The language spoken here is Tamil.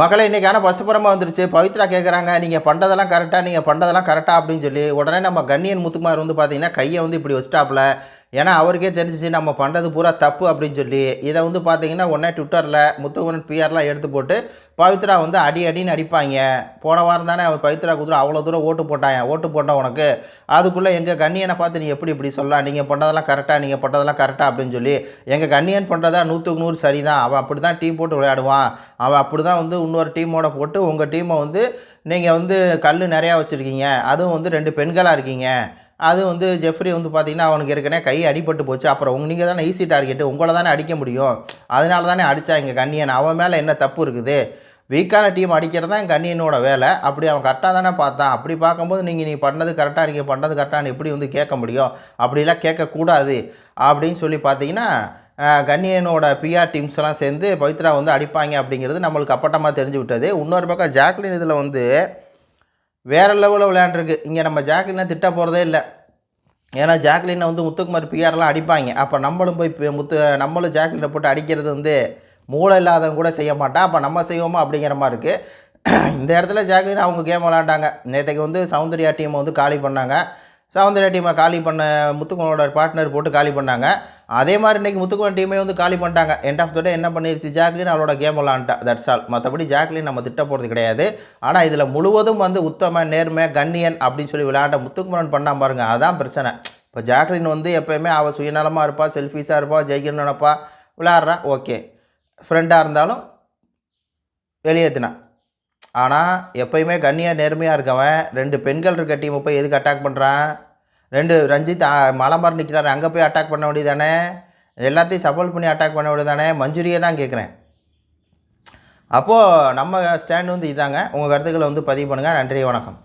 மகளே இன்றைக்கான பசுபுறமாக வந்துருச்சு. பவித்ரா கேட்குறாங்க நீங்கள் பண்ணுறதெல்லாம் கரெக்டாக நீங்கள் பண்ணுறதெல்லாம் கரெக்டாக அப்படின்னு சொல்லி உடனே நம்ம கண்ணியன் முத்துக்குமார் வந்து பார்த்தீங்கன்னா கையை வந்து இப்படி வச்சுட்டாப்புல. ஏன்னா அவருக்கே தெரிஞ்சிச்சு நம்ம பண்ணுறது பூரா தப்பு அப்படின்னு சொல்லி. இதை வந்து பார்த்தீங்கன்னா உடனே ட்விட்டரில் முத்துக்குமரன் பிஆர்லாம் எடுத்து போட்டு பவித்ரா வந்து அடி அடின்னு அடிப்பாங்க. போன வாரம் தானே அவர் பவித்ரா குதிரை அவ்வளோ தூரம் ஓட்டு போட்டாங்க ஓட்டு போட்டான் உனக்கு? அதுக்குள்ளே எங்கள் கண்ணியனை பார்த்து நீ எப்படி இப்படி சொல்லலாம்? நீங்கள் பண்ணுறதெல்லாம் கரெக்டாக நீங்கள் பண்ணுறதெல்லாம் கரெக்டாக அப்படின்னு சொல்லி எங்கள் கண்ணியன் பண்ணுறதா நூற்றுக்கு நூறு சரி தான் அவன் அப்படி தான் டீம் போட்டு விளையாடுவான். அவன் அப்படி தான் வந்து இன்னொரு டீமோட போட்டு உங்கள் டீமை வந்து நீங்கள் வந்து கல் நிறையா வச்சுருக்கீங்க. அதுவும் வந்து ரெண்டு பெண்களாக இருக்கீங்க. அது வந்து ஜெஃப்ரி வந்து பார்த்தீங்கன்னா அவனுக்கு ஏற்கனவே கை அடிபட்டு போச்சு. அப்புறம் உங்க நீங்கள் தானே ஈஸி டார்கெட்டு உங்களை தானே அடிக்க முடியும். அதனால தானே அடித்தா இங்கே கண்ணியன். அவன் மேலே என்ன தப்பு இருக்குது? வீக்கான டீம் அடிக்கிறது தான் கண்ணியனோட வேலை. அப்படி அவன் கரெக்டாக தானே பார்த்தான். அப்படி பார்க்கும்போது நீங்கள் நீ பண்ணது கரெக்டாக நீங்கள் பண்ணது கரெக்டானு எப்படி வந்து கேட்க முடியும்? அப்படிலாம் கேட்கக்கூடாது. அப்படின்னு சொல்லி பார்த்தீங்கன்னா கண்ணியனோட பிஆர் டீம்ஸ் எல்லாம் சேர்ந்து பவித்ரா வந்து அடிப்பாங்க அப்படிங்கிறது நம்மளுக்கு அப்பட்டமாக தெரிஞ்சு விட்டது. இன்னொரு பக்கம் ஜாக்லின் இதில் வந்து வேறு லெவலில் விளையாண்டுருக்கு. இங்கே நம்ம ஜாக்லினை திட்ட போகிறதே இல்லை. ஏன்னா ஜாக்லினை வந்து முத்துக்குமார் பிஆர்லாம் அடிப்பாங்க. அப்போ நம்மளும் போய் முத்து நம்மளும் ஜாக்லினை போட்டு அடிக்கிறது வந்து மூளை இல்லாதவங்க கூட செய்ய மாட்டான் அப்போ நம்ம செய்வோமா? அப்படிங்கிற மாதிரி இருக்குது இந்த இடத்துல ஜாக்லின் அவங்க கேம் விளாண்டாங்க நேற்றுக்கு வந்து சௌந்தர்யா டீமை வந்து காலி பண்ணாங்க. சௌந்தர்யா டீமை காலி பண்ண முத்துக்குமனோட பார்ட்னர் போட்டு காலி பண்ணாங்க. அதே மாதிரி இன்றைக்கி முத்துக்குமன் டீமே வந்து காலி பண்ணிட்டாங்க. எண்ட் ஆஃப் த டே என்ன பண்ணிருச்சு? ஜாக்லின் அவளோட கேம் விளாண்டா தட்ஸ் ஆல் மற்றபடி ஜாக்லின் நம்ம திட்ட போகிறது கிடையாது. ஆனால் இதில் முழுவதும் வந்து உத்தம நேர்மை கண்ணியன் அப்படின்னு சொல்லி விளையாண்ட முத்துக்குமரன் பண்ணால் பாருங்க. அதான் பிரச்சனை. இப்போ ஜாக்லின் வந்து எப்போயுமே அவள் சுயநலமாக இருப்பாள் செல்ஃபிஷாக இருப்பாள் ஜெயிக்கணும்னு நினப்பா. விளாட்றா ஓகே ஃப்ரெண்டாக இருந்தாலும் வெளியேற்றினா ஆனால் எப்பயுமே கண்ணியாக நேர்மையாக இருக்கவன். ரெண்டு பெண்கள் இருக்க டீமை போய் எதுக்கு அட்டாக் பண்ணுறான் ரெண்டு ரஞ்சித் ஆ, மலமரம் நிற்கிறாரு அங்கே போய் அட்டாக் பண்ண வேண்டியதானே எல்லாத்தையும் சப்போர்ட் பண்ணி அட்டாக் பண்ண வேண்டியதானே மஞ்சுரியை தான் கேட்குறேன் அப்போது நம்ம ஸ்டாண்ட் வந்து இதாங்க. உங்கள் கருத்துக்களை வந்து பதிவு பண்ணுங்கள் நன்றி வணக்கம்.